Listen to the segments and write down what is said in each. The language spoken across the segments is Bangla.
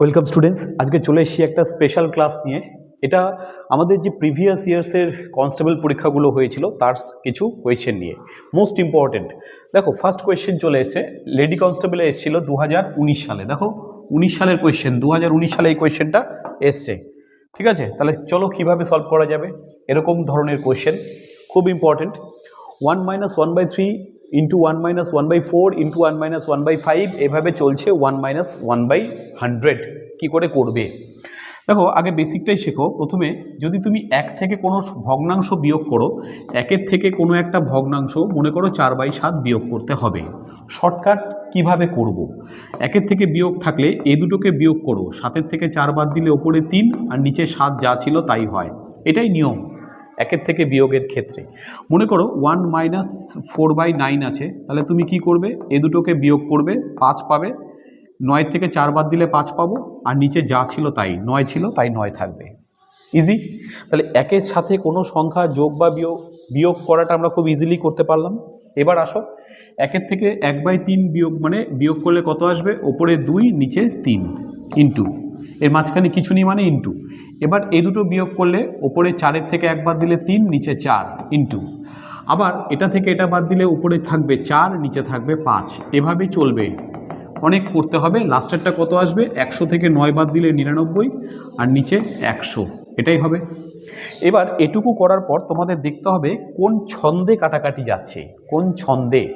ওয়েলকাম স্টুডেন্টস আজকে চলে এসেছি একটা স্পেশাল ক্লাস নিয়ে। এটা আমাদের যে প্রিভিয়াস ইয়ার্সের কনস্টেবল পরীক্ষাগুলো হয়েছিল, তার কিছু কোয়েশ্চেন নিয়ে। মোস্ট ইম্পর্টেন্ট দেখো ফার্স্ট কোয়েশ্চেন চলে এসেছে। লেডি কনস্টেবলে এসেছিল দু হাজার উনিশ সালে। দেখো, উনিশ সালের কোয়েশ্চেন দু হাজার উনিশ সালে এই কোয়েশ্চেনটা এসছে। ঠিক আছে? তাহলে চলো কীভাবে সলভ করা যাবে? এরকম ধরনের কোয়েশ্চেন খুব important one minus one by three into one minus one by four into one minus one by five এভাবে চলছে one minus one by hundred কী করে করবে? দেখো, আগে বেসিকটাই শেখো। প্রথমে যদি তুমি এক থেকে কোনো ভগ্নাংশ বিয়োগ করো, একের থেকে কোনো একটা ভগ্নাংশ মনে করো চার বাই সাত বিয়োগ করতে হবে। শর্টকাট কীভাবে করব। একের থেকে বিয়োগ থাকলে এ দুটোকে বিয়োগ করো। সাতের থেকে চার বাদ দিলে ওপরে তিন, আর নিচে সাত যা ছিল তাই হয়। এটাই নিয়ম একের থেকে বিয়োগের ক্ষেত্রে। মনে করো one minus four by nine আছে, তাহলে তুমি কি করবে? এ দুটোকে বিয়োগ করবে, পাঁচ পাবে নয় থেকে চার বাদ দিলে পাঁচ পাবো, আর নিচে যা ছিল তাই, নয় ছিল তাই নয় থাকবে। ইজি তাহলে একের সাথে কোনো সংখ্যা যোগ বা বিয়োগ বিয়োগ করাটা আমরা খুব ইজিলি করতে পারলাম। এবার আসো, একের থেকে এক বাই তিন বিয়োগ মানে বিয়োগ করলে কত আসবে? ওপরে দুই, নিচে তিন ইন্টু এর মাঝখানে কিছু নেই মানে ইন্টু এবার এই দুটো বিয়োগ করলে ওপরে চারের থেকে একবার দিলে তিন, নিচে চার ইন্টু আবার এটা থেকে এটা বাদ দিলে উপরে থাকবে চার, নিচে থাকবে পাঁচ। এভাবেই চলবে। অনেক করতে হবে। লাস্টেরটা কত আসবে? একশো থেকে নয় বাদ দিলে নিরানব্বই আর নিচে একশো। এটাই হবে। এবার এটুকু করার পর তোমাদের দেখতে হবে কোন ছন্দে কাটাকাটি যাচ্ছে। কোন ছন্দে।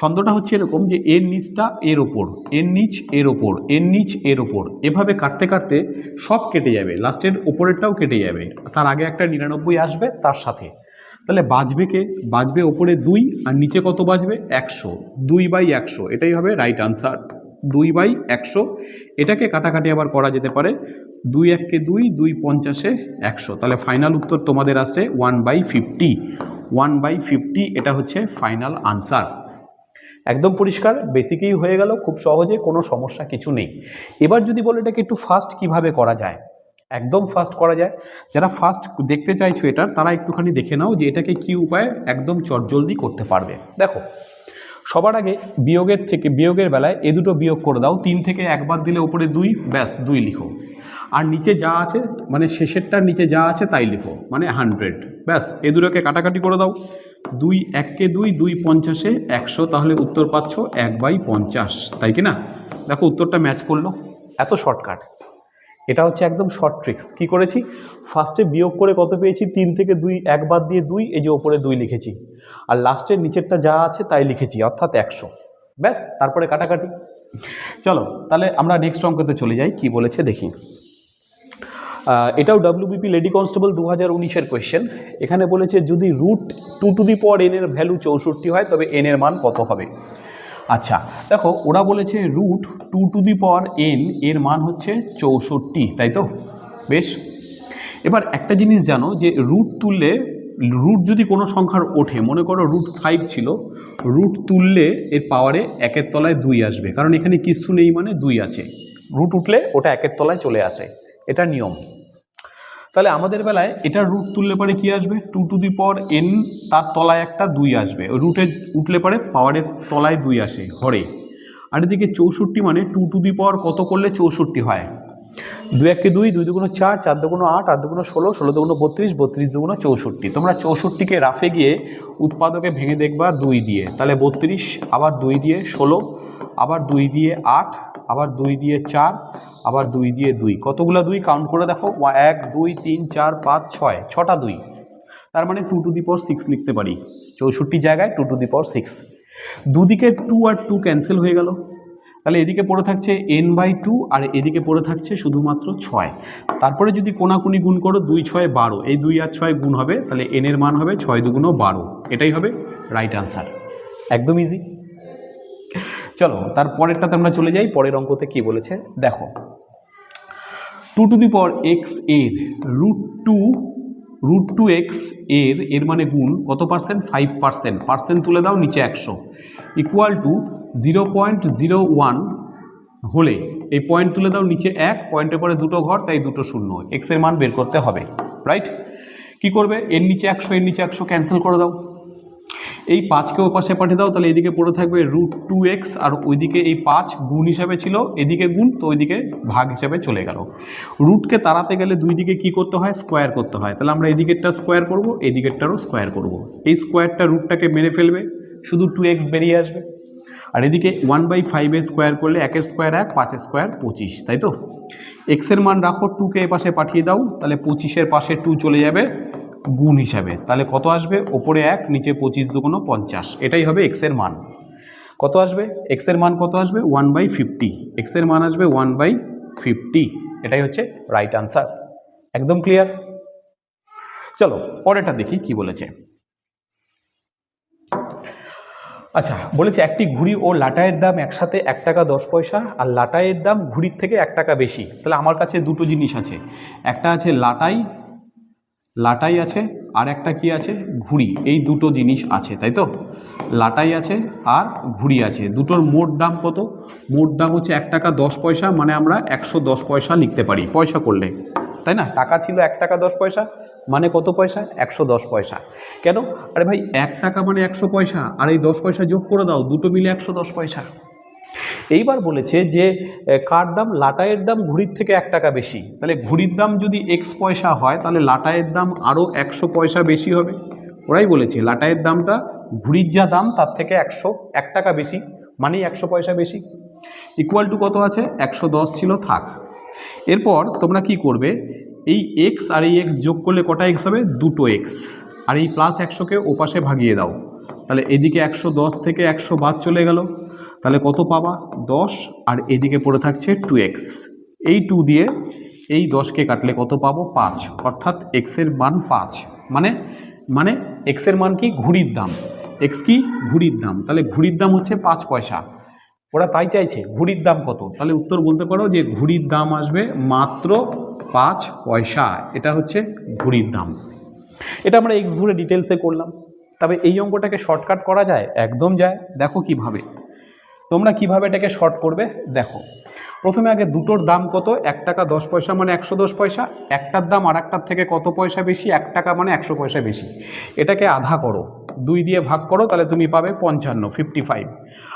ছন্দটা হচ্ছে এরকম যে এর নিচটা এর ওপর, এর নিচ এর ওপর, এর নিচ এর ওপর। এভাবে কাটতে কাটতে সব কেটে যাবে। লাস্টের ওপরেরটাও কেটে যাবে। তার আগে একটা নিরানব্বই আসবে, তার সাথে। তাহলে বাজবে কে? বাজবে ওপরে দুই আর নিচে কত বাজবে? একশো। দুই বাই একশো। এটাই হবে রাইট আনসার দুই বাই একশো। এটাকে কাটাকাটি আবার করা যেতে পারে। দুই এককে দুই দুই পঞ্চাশে একশো। তাহলে ফাইনাল উত্তর তোমাদের আসছে one by fifty one by fifty এটা হচ্ছে ফাইনাল আনসার একদম পরিষ্কার বেসিকেই হয়ে গেল, খুব সহজে, কোনো সমস্যা কিছু নেই। এবার যদি বলো এটাকে একটু ফাস্ট কীভাবে করা যায়? একদম ফাস্ট করা যায়। যারা ফাস্ট দেখতে চাইছো এটার, তারা একটুখানি দেখে নাও যে এটাকে কি উপায়ে একদম চটজলদি করতে পারবে। দেখো, সবার আগে বিয়োগের থেকে, বিয়োগের বেলায় এ দুটো বিয়োগ করে দাও, তিন থেকে একবার দিলে উপরে দুই, ব্যাস, দুই লিখো। আর নিচে যা আছে মানে শেষেরটার নিচে যা আছে তাই লিখো মানে হান্ড্রেড ব্যাস, এ দুটোকে কাটাকাটি করে দাও। দুই, এককে দুই দুই পঞ্চাশে একশো, তাহলে উত্তর পাচ্ছ এক বাই পঞ্চাশ, তাই কি না? দেখো উত্তরটা ম্যাচ করল। এত শর্টকাট এটা হচ্ছে একদম শর্ট ট্রিক্স কি করেছি? ফার্স্টে বিয়োগ করে কত পেয়েছি? তিন থেকে দুই একবার দিয়ে দুই, এই যে ওপরে দুই লিখেছি। আর লাস্টের নিচেরটা যা আছে তাই লিখেছি, অর্থাৎ একশো। ব্যাস, তারপরে কাটাকাটি। চলো, তাহলে আমরা নেক্সট অঙ্কতে চলে যাই, কি বলেছে দেখি। এটাও ডাব্লিউবিপি লেডি কনস্টেবল দু হাজার উনিশের কোয়েশ্চেন এখানে বলেছে, যদি রুট টু টু দি পর এন এর ভ্যালু চৌষট্টি হয়, তবে এন এর মান কত হবে? আচ্ছা দেখো, ওরা বলেছে root two to the power N এর মান হচ্ছে চৌষট্টি, তাই তো? বেশ। এবার একটা জিনিস জানো, যে রুট তুললে রুট যদি কোনো সংখ্যার ওঠে, মনে করো রুট ফাইভ ছিল রুট তুললে এর পাওয়ারে একের তলায় দুই আসবে, কারণ এখানে কিছু নেই মানে দুই আছে। রুট উঠলে ওটা একের তলায় চলে আসে, এটা নিয়ম। তাহলে আমাদের বেলায় এটার রুট তুললে পরে কি আসবে? Two to the power N তার তলায় একটা দুই আসবে। রুটে উঠলে পরে পাওয়ারের তলায় দুই আসে হরে আর এদিকে চৌষট্টি মানে টু টু দি পাওয়ার কত করলে চৌষট্টি হয়? দুই একে দুই দুই দুগুণ চার চার দুগুণ আট আট দুগুণ ষোলো ষোলো দুগুণ বত্রিশ বত্রিশ দুগুণ চৌষট্টি। তোমরা চৌষট্টিকে রাফে গিয়ে উৎপাদকে ভেঙে দেখবা দুই দিয়ে। তাহলে বত্রিশ, আবার দুই দিয়ে ষোলো, আবার দুই দিয়ে আট আবার দুই দিয়ে চার, আবার দুই দিয়ে দুই। কতগুলো দুই? কাউন্ট করে দেখো। এক, দুই, তিন, চার, পাঁচ, ছয়। ছটা দুই। তার মানে two to the power six লিখতে পারি। চৌষট্টি জায়গায় two to the power six দুদিকে টু আর টু ক্যান্সেল হয়ে গেল। তাহলে এদিকে পড়ে থাকছে এন বাই টু আর এদিকে পড়ে থাকছে শুধুমাত্র ছয়। তারপরে যদি কোনাকুনি গুণ করো, দুই, ছয়, বারো। এই দুই আর ছয় গুণ হবে, তাহলে এন এর মান হবে ছয় দুগুণ বারো। এটাই হবে রাইট আনসার একদম ইজি চলো, তার পরেরটাতে আমরা চলে যাই, পরের অঙ্কতে কি বলেছে? দেখো। টু টু দি পাওয়ার এক্সের রুট টু রুট টু এক্সের এর মানে গুণ কত পার্সেন্ট ফাইভ পার্সেন্ট পার্সেন্ট তুলে দাও, নিচে একশো। Equal to zero point zero one হলে, এই পয়েন্ট তুলে দাও, নিচে এক পয়েন্টের পরে দুটো ঘর, তাই দুটো শূন্য। এক্সের মান বের করতে হবে রাইট কি করবে? এর নিচে একশো, এর নিচে একশো ক্যান্সেল করে দাও। এই পাঁচকে ও পাশে পাঠিয়ে দাও, তাহলে এদিকে পড়ে থাকবে রুট টু এক্স আর ওইদিকে এই পাঁচ গুণ হিসাবে ছিল, এদিকে গুণ, তো ওইদিকে ভাগ হিসাবে চলে গেল। রুটকে তাড়াতে গেলে দুই দিকে কী করতে হয়? স্কোয়ার করতে হয়। তাহলে আমরা এদিকেরটা স্কোয়ার করব, এদিকেরটারও স্কোয়ার করব। এই স্কোয়ারটা রুটটাকে মেরে ফেলবে, শুধু টু এক্স বেরিয়ে আসবে। আর এদিকে ওয়ান বাই ফাইভে স্কোয়ার করলে একের স্কোয়ার এক, পাঁচের স্কোয়ার পঁচিশ, তাই তো? এক্সের মান রাখো টুকে এ পাশে পাঠিয়ে দাও, তাহলে পঁচিশের পাশে টু চলে যাবে গুণ হিসাবে। তাহলে কত আসবে? ওপরে এক, নিচে পঁচিশ দুগুণ পঞ্চাশ। এটাই হবে এক্সের মান। কত আসবে? এক্সের মান কত আসবে? ওয়ান বাই ফিফটি এক্সের মান আসবে ওয়ান বাই ফিফটি এটাই হচ্ছে রাইট আনসার একদম ক্লিয়ার চলো, পরেরটা দেখি কি বলেছে। আচ্ছা বলেছে একটি ঘুড়ি ও লাটাইয়ের দাম একসাথে এক টাকা দশ পয়সা, আর লাটাইয়ের দাম ঘুড়ির থেকে এক টাকা বেশি। তাহলে আমার কাছে দুটো জিনিস আছে। একটা আছে লাটাই লাটাই আছে আর একটা কি আছে? ঘুড়ি। এই দুটো জিনিস আছে, তাই তো? লাটাই আছে আর ঘুড়ি আছে। দুটোর মোট দাম কত? মোট দাম হচ্ছে এক টাকা দশ পয়সা মানে আমরা একশো দশ পয়সা লিখতে পারি, পয়সা করলে। তাই না? টাকা ছিল এক টাকা দশ পয়সা মানে কত পয়সা? একশো দশ পয়সা। কেন? আরে ভাই, এক টাকা মানে একশো পয়সা, আর এই দশ পয়সা যোগ করে দাও, দুটো মিলে একশো দশ পয়সা। এইবার বলেছে যে কার দাম? লাটাইয়ের দাম ঘুড়ির থেকে এক টাকা বেশি। তাহলে ঘুড়ির দাম যদি এক্স পয়সা হয়, তাহলে লাটাইয়ের দাম আরও একশো পয়সা বেশি হবে। ওরাই বলেছে, লাটাইয়ের দামটা ঘুড়ির যা দাম, তার থেকে একশো, এক টাকা বেশি। মানেই একশো পয়সা বেশি। ইকুয়াল টু কত আছে? একশো দশ ছিল, থাক। এরপর তোমরা কি করবে? এই এক্স আর এই এক্স যোগ করলে কটা এক্স হবে? দুটো এক্স আর এই প্লাস একশোকে ওপাশে ভাগিয়ে দাও। তাহলে এদিকে একশো দশ থেকে একশো বাদ চলে গেল। তাহলে কত পাবা? দশ, আর এদিকে পড়ে থাকছে টু এক্স এই টু দিয়ে এই দশকে কাটলে কত পাবো? পাঁচ। অর্থাৎ এক্সের মান পাঁচ। মানে মানে এক্সের মান কি? ঘুড়ির দাম। এক্স কি? ঘুড়ির দাম। তাহলে ঘুড়ির দাম হচ্ছে পাঁচ পয়সা। ওরা তাই চাইছে, ঘুড়ির দাম কত? তাহলে উত্তর বলতে পারো যে ঘুড়ির দাম আসবে মাত্র পাঁচ পয়সা। এটা হচ্ছে ঘুড়ির দাম। এটা আমরা এক্স ধরে ডিটেলসে করলাম। তবে এই অঙ্কটাকে শর্টকাট করা যায়? একদম যায়। দেখো কীভাবে। তোমরা কীভাবে এটাকে শর্ট করবে? দেখো। প্রথমে আগে দুটোর দাম কত? এক টাকা দশ পয়সা মানে একশো দশ পয়সা। একটার দাম আর একটার থেকে কত পয়সা বেশি? এক টাকা মানে একশো পয়সা বেশি। এটাকে আধা করো। দুই দিয়ে ভাগ করো, তাহলে তুমি পাবে পঞ্চান্ন ফিফটি ফাইভ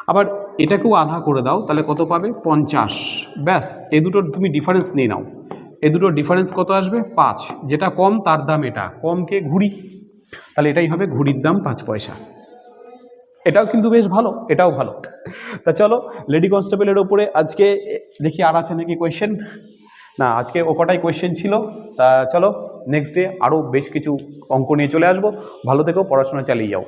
আবার এটাকেও আধা করে দাও, তাহলে কত পাবে? পঞ্চাশ। ব্যাস, এ দুটোর তুমি ডিফারেন্স নিয়ে নাও। এ দুটোর ডিফারেন্স কত আসবে? পাঁচ। যেটা কম, তার দাম এটা। কমকে ঘুরি। তাহলে এটাই হবে ঘুড়ির দাম পাঁচ পয়সা। এটাও কিন্তু বেশ ভালো, এটাও ভালো। তা চলো লেডি কনস্টেবলের ওপরে আজকে দেখি আর আছে নাকি কোয়েশ্চেন না, আজকে ও কটাই কোয়েশ্চেন ছিল। তা চলো নেক্সট ডে আরও বেশ কিছু অঙ্ক নিয়ে চলে আসব। ভালো থেকেও পড়াশোনা চালিয়ে যাও।